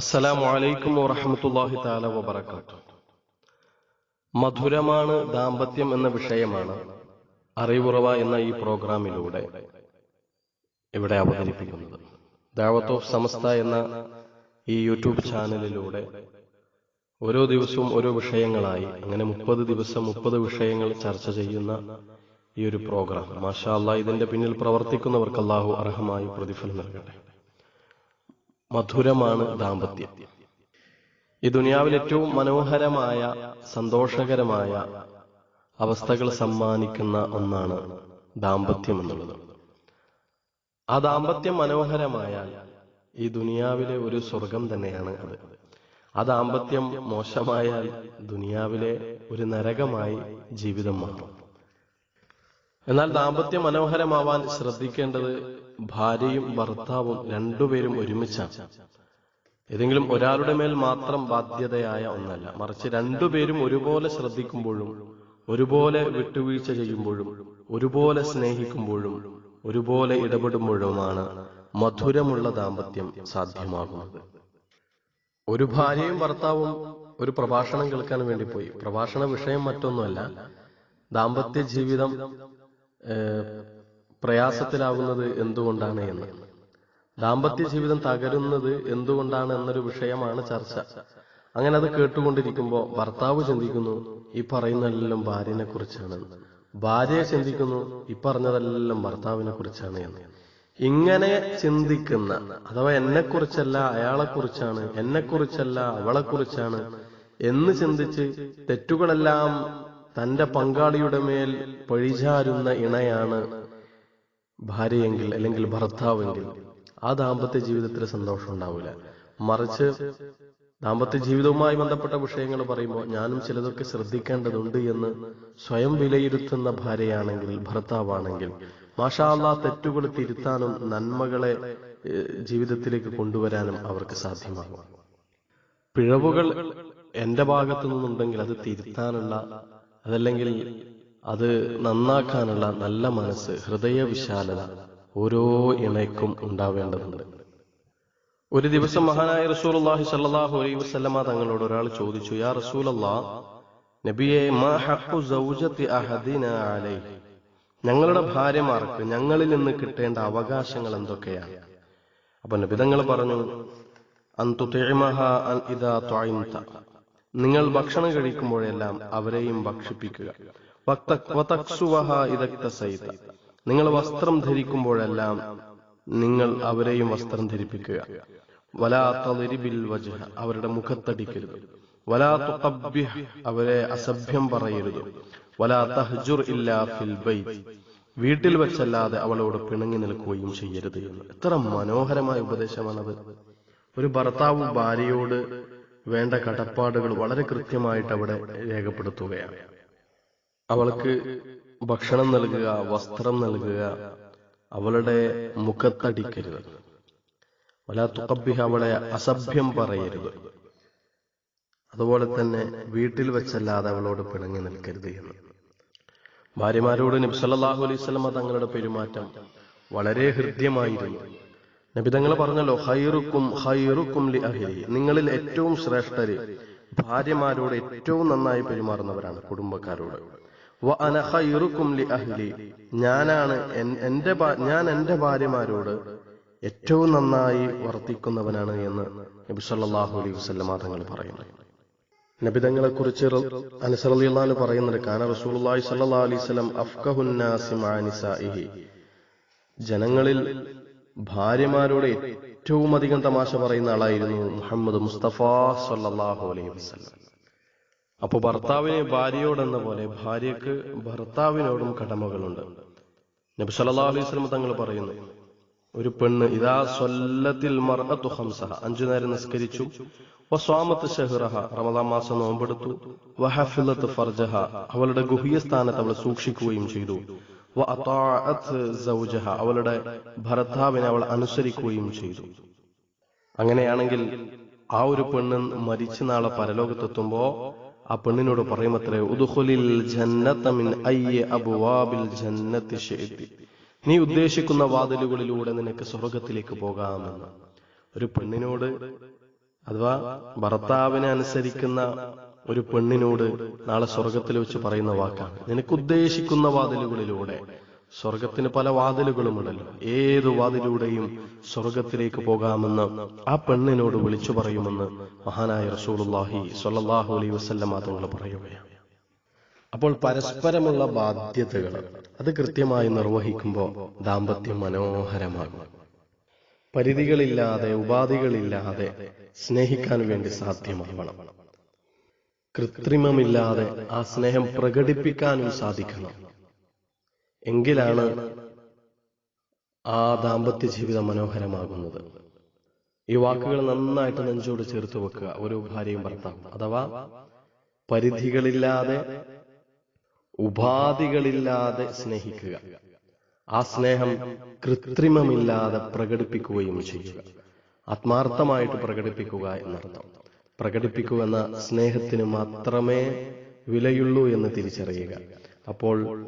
അസ്സലാമു അലൈക്കും വറഹമത്തല്ലാഹി താല വബർക്കാത്തു മധുരമാണ് ദാമ്പത്യം എന്ന വിഷയമാണ് അറിവുറവ എന്ന ഈ പ്രോഗ്രാമിലൂടെ ഇവിടെ അവതരിപ്പിക്കുന്നത്. ദാവത്ത് ഓഫ് സമസ്ത എന്ന ഈ യൂട്യൂബ് ചാനലിലൂടെ ഓരോ ദിവസവും ഓരോ വിഷയങ്ങളായി അങ്ങനെ മുപ്പത് ദിവസം മുപ്പത് വിഷയങ്ങൾ ചർച്ച ചെയ്യുന്ന ഈ ഒരു പ്രോഗ്രാം. മാഷാ അള്ളാഹ് ഇതിന്റെ പിന്നിൽ പ്രവർത്തിക്കുന്നവർക്ക് അള്ളാഹു അർഹമായി പ്രതിഫലം നൽകട്ടെ. മധുരമാണ് ദാമ്പത്യം. ഈ ദുനിയാവിൽ ഏറ്റവും മനോഹരമായ സന്തോഷകരമായ അവസ്ഥകൾ സമ്മാനിക്കുന്ന ഒന്നാണ് ദാമ്പത്യം എന്നുള്ളത്. ആ ദാമ്പത്യം മനോഹരമായാൽ ഈ ദുനിയാവിലെ ഒരു സ്വർഗം തന്നെയാണ് അത്. ആ ദാമ്പത്യം മോശമായാൽ ദുനിയാവിലെ ഒരു നരകമായി ജീവിതം മാറും. എന്നാൽ ദാമ്പത്യം മനോഹരമാവാൻ ശ്രദ്ധിക്കേണ്ടത് ഭാര്യയും ഭർത്താവും രണ്ടുപേരും ഒരുമിച്ചാണ് ഏതെങ്കിലും ഒരാളുടെ മേൽ മാത്രം ബാധ്യതയായ ഒന്നല്ല. മറിച്ച് രണ്ടുപേരും ഒരുപോലെ ശ്രദ്ധിക്കുമ്പോഴും ഒരുപോലെ വിട്ടുവീഴ്ച ചെയ്യുമ്പോഴും ഒരുപോലെ സ്നേഹിക്കുമ്പോഴും ഒരുപോലെ ഇടപെടുമ്പോഴുമാണ് മധുരമുള്ള ദാമ്പത്യം സാധ്യമാകുന്നത്. ഒരു ഭാര്യയും ഭർത്താവും ഒരു പ്രഭാഷണം കേൾക്കാൻ വേണ്ടി പോയി. പ്രഭാഷണ വിഷയം മറ്റൊന്നുമല്ല. ദാമ്പത്യ ജീവിതം പ്രയാസത്തിലാകുന്നത് എന്തുകൊണ്ടാണ് എന്ന്. ദാമ്പത്യ ജീവിതം തകരുന്നത് എന്തുകൊണ്ടാണ് എന്നൊരു വിഷയമാണ് ചർച്ച. അങ്ങനെ അത് കേട്ടുകൊണ്ടിരിക്കുമ്പോൾ ഭർത്താവ് ചിന്തിക്കുന്നു ഈ പറയുന്നതെല്ലാം ഭാര്യനെ കുറിച്ചാണ് ഭാര്യയെ ചിന്തിക്കുന്നു ഈ പറഞ്ഞതെല്ലാം ഭർത്താവിനെ കുറിച്ചാണ് എന്ന്. ഇങ്ങനെ ചിന്തിക്കുന്ന അഥവാ എന്നെ കുറിച്ചല്ല അയാളെ കുറിച്ചാണ് എന്നെ കുറിച്ചല്ല അവളെ കുറിച്ചാണ് എന്ന് ചിന്തിച്ച് തെറ്റുകളെല്ലാം തന്റെ പങ്കാളിയുടെ മേൽ പഴിചാരുന്ന ഇണയാണ് ഭാര്യയെങ്കിൽ അല്ലെങ്കിൽ ഭർത്താവെങ്കിൽ ആ ദാമ്പത്യ ജീവിതത്തിൽ സന്തോഷം ഉണ്ടാവില്ല മറിച്ച് ദാമ്പത്യ ജീവിതവുമായി ബന്ധപ്പെട്ട വിഷയങ്ങൾ പറയുമ്പോൾ ഞാനും ചിലതൊക്കെ ശ്രദ്ധിക്കേണ്ടതുണ്ട് എന്ന് സ്വയം വിലയിരുത്തുന്ന ഭാര്യയാണെങ്കിൽ ഭർത്താവാണെങ്കിൽ മാഷാ അള്ളാ തെറ്റുകൾ തിരുത്താനും നന്മകളെ ജീവിതത്തിലേക്ക് കൊണ്ടുവരാനും അവർക്ക് സാധ്യമാകും. പിഴവുകൾ എന്റെ ഭാഗത്തു നിന്നുണ്ടെങ്കിൽ അത് തിരുത്താനുള്ള അതല്ലെങ്കിൽ അത് നന്നാക്കാനുള്ള നല്ല മനസ്സ് ഹൃദയവിശാലത ഓരോ ഇണയ്ക്കും ഉണ്ടാവേണ്ടതുണ്ട്. ഒരു ദിവസം മഹാനായ റസൂൽ അള്ളാഹി സല്ലാഹു അലൈ വസ്ലമ തങ്ങളോട് ഒരാൾ ചോദിച്ചു യാ നബിയെ സൗജത്തി അഹദിന അലൈഹി ഞങ്ങളുടെ ഭാര്യമാർക്ക് ഞങ്ങളിൽ നിന്ന് കിട്ടേണ്ട അവകാശങ്ങൾ എന്തൊക്കെയാണ്? അപ്പൊ നബിതങ്ങൾ പറഞ്ഞു നിങ്ങൾ ഭക്ഷണം കഴിക്കുമ്പോഴെല്ലാം അവരെയും ഭക്ഷിപ്പിക്കുക. നിങ്ങൾ വസ്ത്രം ധരിക്കുമ്പോഴെല്ലാം നിങ്ങൾ അവരെയും വസ്ത്രം ധരിപ്പിക്കുക. വലാ തളിരിബിൽ വജ്ഹ. അവരുടെ മുഖത്തടിക്കരുത്. വലാ തുഖബ്ബിഹ് അവരെ അസഭ്യം പറയരുത്. വലാ തഹ്ജുർ ഇല്ലാ ഫിൽ വീട്ടിൽ വെച്ചല്ലാതെ അവളോട് പിണങ്ങി നിൽക്കുകയും ചെയ്യരുത് എന്ന്. എത്ര മനോഹരമായ ഉപദേശമാണത്. ഒരു ഭർത്താവ് ഭാര്യയോട് വേണ്ട കടപ്പാടുകൾ വളരെ കൃത്യമായിട്ട് അവിടെ രേഖപ്പെടുത്തുകയാണ്. അവൾക്ക് ഭക്ഷണം നൽകുക വസ്ത്രം നൽകുക അവളുടെ മുഖത്തടിക്കരുത്. വല തുക്കബിഹ അവളെ അസഭ്യം പറയരുത്. അതുപോലെ തന്നെ വീട്ടിൽ വെച്ചല്ലാതെ അവളോട് പിണങ്ങി നിൽക്കരുത് എന്ന്. ഭാര്യമാരോട് നബി സല്ലല്ലാഹു അലൈഹി തങ്ങളുടെ പെരുമാറ്റം വളരെ ഹൃദ്യമായിരുന്നു. നബി തങ്ങൾ പറഞ്ഞല്ലോ ഹൈറുക്കും ഹൈറുക്കും ലി അഹ്ലി. നിങ്ങളിൽ ഏറ്റവും ശ്രേഷ്ഠര് ഭാര്യമാരോട് ഏറ്റവും നന്നായി പെരുമാറുന്നവരാണ് കുടുംബക്കാരോട്. അഹ്ലി. ഞാനാണ് എന്റെ ഞാൻ എന്റെ ഭാര്യമാരോട് ഏറ്റവും നന്നായി വർത്തിക്കുന്നവനാണ് എന്ന് നബി സല്ലല്ലാഹു അലൈഹി വസ്ലമ തങ്ങൾ പറയുന്നു. നബിതങ്ങളെ കുറിച്ച് അനുസറിയാൻ പറയുന്നുണ്ട് കാന അഫ്ഖഹുൻ നാസി മഅ നിസാഇഹി. ജനങ്ങളിൽ ഭാര്യമാരോട് ഏറ്റവും അധികം തമാശ പറയുന്ന ആളായിരുന്നു മുഹമ്മദ് മുസ്തഫ സല്ലല്ലാഹു അലൈഹി വസല്ലം. അപ്പോൾ ഭർത്താവിനെ ഭാര്യയോടെന്ന പോലെ ഭാര്യക്ക് ഭർത്താവിനോടും കടമകളുണ്ട്. നബി സല്ലല്ലാഹു അലൈഹി വസല്ലം തങ്ങൾ പറയുന്നു ഒരു പെണ്ണ് ഇതാ സ്വല്ലത്തിൽ മർഅത്തു ഖംസഹ അഞ്ചു നേരം നിസ്കരിച്ചു വസ്വാമത്ത് ഷഹ്റഹ റമദാൻ മാസം നോമ്പെടുത്തു വഹഫിലത്ത് ഫർജഹ അവളുടെ ഗുഹ്യ സ്ഥാനത്ത് അവൾ സൂക്ഷിക്കുകയും ചെയ്തു വഅതാഅത്ത് സൗജഹ അവളുടെ ഭർത്താവിനെ അവൾ അനുസരിക്കുകയും ചെയ്തു. അങ്ങനെയാണെങ്കിൽ ആ ഒരു പെണ്ണ് മരിച്ച നാളെ പരലോകത്തെത്തുമ്പോ ആ പെണ്ണിനോട് പറയുമത്രേ ഉദുഖുലിൽ ജന്നത്ത മിൻ അയ്യ അബ്വാബിൽ ജന്നത്തി നീ ഉദ്ദേശിക്കുന്ന വാതിലുകളിലൂടെ നിനക്ക് സ്വർഗത്തിലേക്ക് പോകാമെന്ന്. ഒരു പെണ്ണിനോട് അഥവാ ഭർത്താവിനെ അനുസരിക്കുന്ന ഒരു പെണ്ണിനോട് നാളെ സ്വർഗത്തിൽ വെച്ച് പറയുന്ന വാക്കാണ്. നിനക്ക് ഉദ്ദേശിക്കുന്ന വാതിലുകളിലൂടെ സ്വർഗത്തിന് പല വാതിലുകളുമുണ്ടല്ലോ. ഏതു വാതിലൂടെയും സ്വർഗത്തിലേക്ക് പോകാമെന്ന് ആ പെണ്ണിനോട് വിളിച്ചു പറയുമെന്ന് മഹാനായ റസൂലുള്ളാഹി സ്വല്ലല്ലാഹു അലൈ വസല്ലമ തങ്ങൾ പറയുകയാണ്. അപ്പോൾ പരസ്പരമുള്ള ബാധ്യതകൾ അത് കൃത്യമായി നിർവഹിക്കുമ്പോൾ ദാമ്പത്യം മനോഹരമാകും. പരിധികളില്ലാതെ ഉപാധികളില്ലാതെ സ്നേഹിക്കാൻ വേണ്ടി സാധ്യമാവണം. കൃത്രിമമില്ലാതെ ആ സ്നേഹം പ്രകടിപ്പിക്കാനും സാധിക്കണം. എങ്കിലാണ് ആ ദാമ്പത്യ ജീവിതം മനോഹരമാകുന്നത്. ഈ വാക്കുകൾ നന്നായിട്ട് നെഞ്ചോട് ചേർത്ത് വെക്കുക ഓരോ ഭാര്യയും ഭർത്താവും. അഥവാ പരിധികളില്ലാതെ ഉപാധികളില്ലാതെ സ്നേഹിക്കുക. ആ സ്നേഹം കൃത്രിമമില്ലാതെ പ്രകടിപ്പിക്കുകയും ചെയ്യുക. ആത്മാർത്ഥമായിട്ട് പ്രകടിപ്പിക്കുക എന്നർത്ഥം. പ്രകടിപ്പിക്കുക എന്ന സ്നേഹത്തിന് മാത്രമേ വിലയുള്ളൂ എന്ന് തിരിച്ചറിയുക. അപ്പോൾ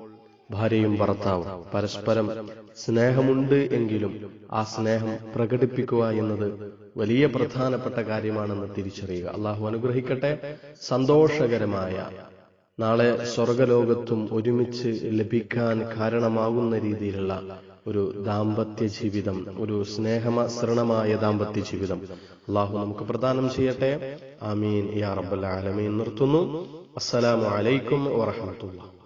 ഭാര്യയും ഭർത്താവും പരസ്പരം സ്നേഹമുണ്ട് എങ്കിലും ആ സ്നേഹം പ്രകടിപ്പിക്കുക എന്നത് വലിയ പ്രധാനപ്പെട്ട കാര്യമാണെന്ന് തിരിച്ചറിയുക. അള്ളാഹു അനുഗ്രഹിക്കട്ടെ. സന്തോഷകരമായ നാളെ സ്വർഗലോകത്തും ഒരുമിച്ച് ലഭിക്കാൻ കാരണമാകുന്ന രീതിയിലുള്ള ഒരു ദാമ്പത്യ ജീവിതം ഒരു സ്നേഹമസൃണമായ ദാമ്പത്യ ജീവിതം അള്ളാഹു നമുക്ക് പ്രദാനം ചെയ്യട്ടെ. ആമീൻ. യാ റബ്ബൽ ആലമീൻ. നിർത്തുന്നു. അസ്സലാമു അലൈക്കും വറഹ്മത്തുള്ളാഹി.